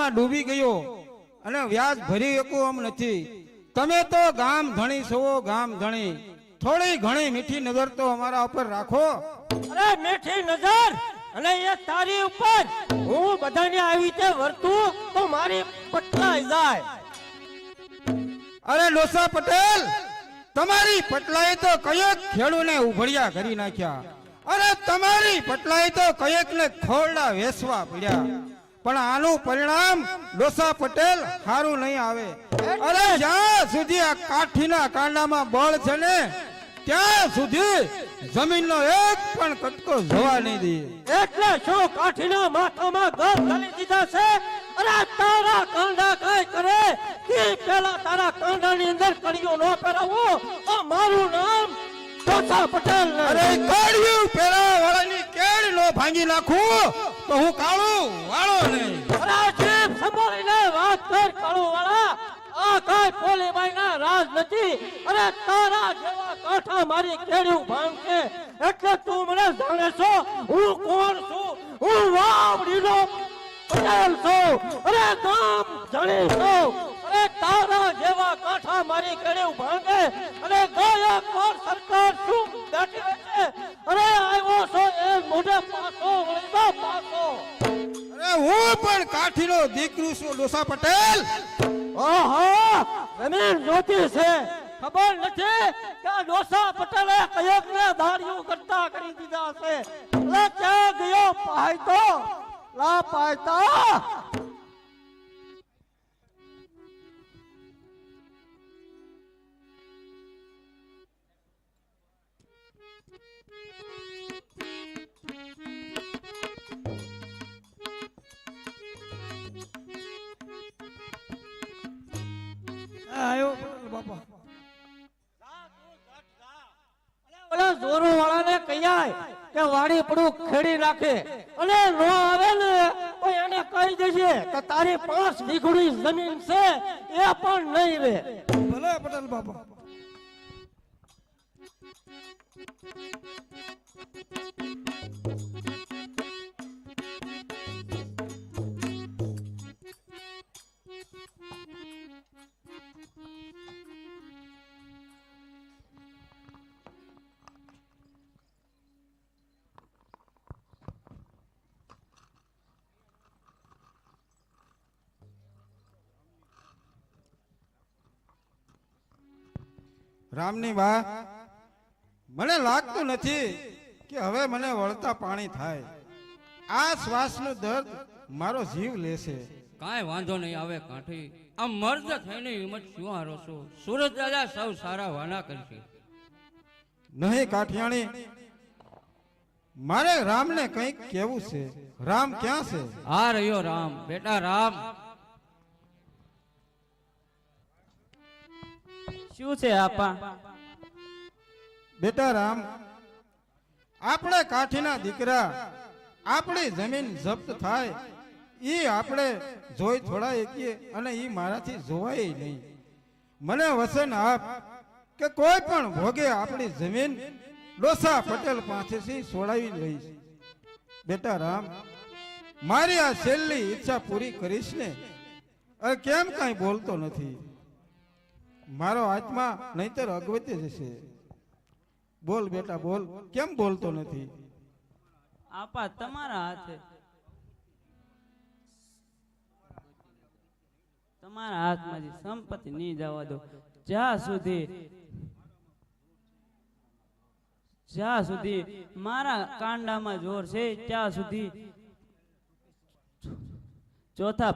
વ્યાજમાં ડૂબી ગયો અને વ્યાજ ભરી શકું એમ નથી. તમે તો ગામ ધણી છો ગામ ધણી. થોડી ઘણી મીઠી નજર તો અમારા ઉપર રાખો. અરે મીઠી નજર અને એ તારી ઉપર. હું બધાને આવી રીતે વર્તું તો મારી પટલાઈ જાય. અરે ડોસા પટેલ તમારી પટલાએ તો કયેક ખેડૂને ઉભળ્યા કરી નાખ્યા. અરે તમારી પટલાએ તો કયક ને ખોરડા વેસવા પડ્યા. પણ આનું પરિણામ ડોસા પટેલ સારું નહીં આવે. અરે જ્યાં સુધી આ કાઠીના કાંડામાં બળ છે ને ત્યાં સુધી જમીનનો એક પણ કટકો જવા નહીં દે. એટલે શું કાઠીના માથામાં ગર ઘાલી દીધા છે? અરે તારા કાંડા કઈ કરે? કે પેલા તારા કાંડાની અંદર કડીઓ ન પહેરાવો. આ મારું નામ ડોસા પટેલ. અરે કાળિયું પેલા કેડ કેળ નો ભાંગી નાખું તો હું કાળું વાળો પોલીબાઈ ના રાજ નથી. અરે તારા જેવા કાંઠા મારી કેડ્યું ભાંગ. એટલે તું મને જાણે છો, હું કોણ છું? હું વાવડીનો પટેલ છું. અરે ગામ જાણી છું. અરે તારા જેવા કાંઠા મારી કેડ્યું ભાંગે. અને ગાયકવાડ સરકાર શું બેઠી છે અરે આવ્યો છો એ મોઢે પાછો વળીનો પાછો અરે હું પણ કાઠીનો દીકરો છું, ડોસા પટેલ. ઓહો જમીન જોતી છે ખબર નથી કે આ ડોસા પટેલે કયોક ને દાડિયું કરતા કરી દીધા છે લે ક્યાં ગયો પાયતો લા પાયતા આવ્યો ઓલા જોરો વાળાને કહેવાય કે વાડી પડું ખેડી નાખે અને નો આવે ને, તો એને કહી દેજે કે તારી પાંચ વીઘડી જમીન છે, એ પણ નહીં રે. ભલે પટેલ બાપા. રામની બા મને લાગતું નથી કે હવે મને વળતા પાણી થાય. આ શ્વાસનું દર્દ મારો જીવ લેશે. કાંઈ વાંધો નહીં આવે કાંઠી. આમ મર્દ થઈને હિંમત શું હારો છો? સુરત દાદા સૌ સારા વાના કરશે. નહીં કાઠિયાણી. મારે રામને કંઈક કેવું છે. રામ ક્યાં છે? આ રહ્યો રામ. બેટા રામ. શું છે, આપા? બેટા રામ, આપણે કાઠીના દીકરા, આપણી જમીન જપ્ત થાય એ આપણે જોઈ થોડા એકીએ અને એ મારાથી જોવાય નહીં. મને વસન આપ કે કોઈ પણ ભોગે આપણી જમીન, ડોસા પટેલ પાસેથી છોડાવી લઈશ. બેટા રામ, મારી આ છેલ્લી ઈચ્છા પૂરી કરીશ ને. કેમ કાંઈ બોલતો નથી? મારો આત્મા નહીતર અગવતે જશે બોલ બેટા, બોલ. કેમ બોલતો નથી? આપા, તમારા હાથે. તમારા હાથમાંથી સંપત્તિ નહીં જવા દો. જ્યાં સુધી જ્યાં સુધી મારા કાંડામાં જોર છે, ત્યાં સુધી ચોથા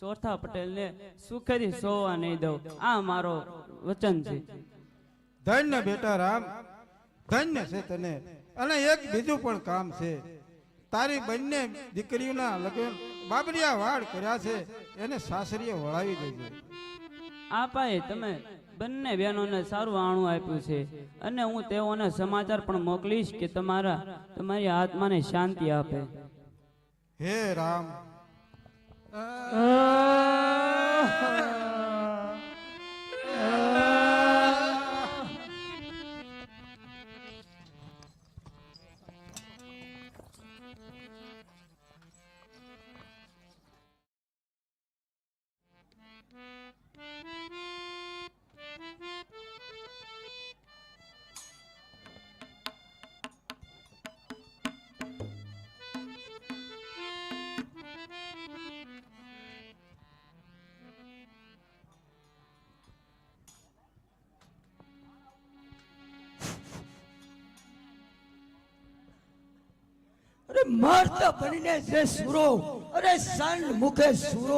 ચોથા પટેલને સુખેથી સોવા નહીં દઉં. આ મારો વચન છે. ધન્ય બેટા રામ. ધન્ય છે તને. અને એક બીજું પણ કામ છે. તારી બંને દીકરીઓના લગ્ન બાબરિયા વાડ કર્યા છે. એને સાસરીએ વળાવી દેજો. આપાએ તમે બંને બહેનોને સારું આણું આપ્યું છે. અને હું તેઓને સમાચાર પણ મોકલીશ કે તમારા તમારી આત્માને શાંતિ આપે. હે રામ. અરે મર્દ બનીને જે સુરો અરે સન મુખે સુરો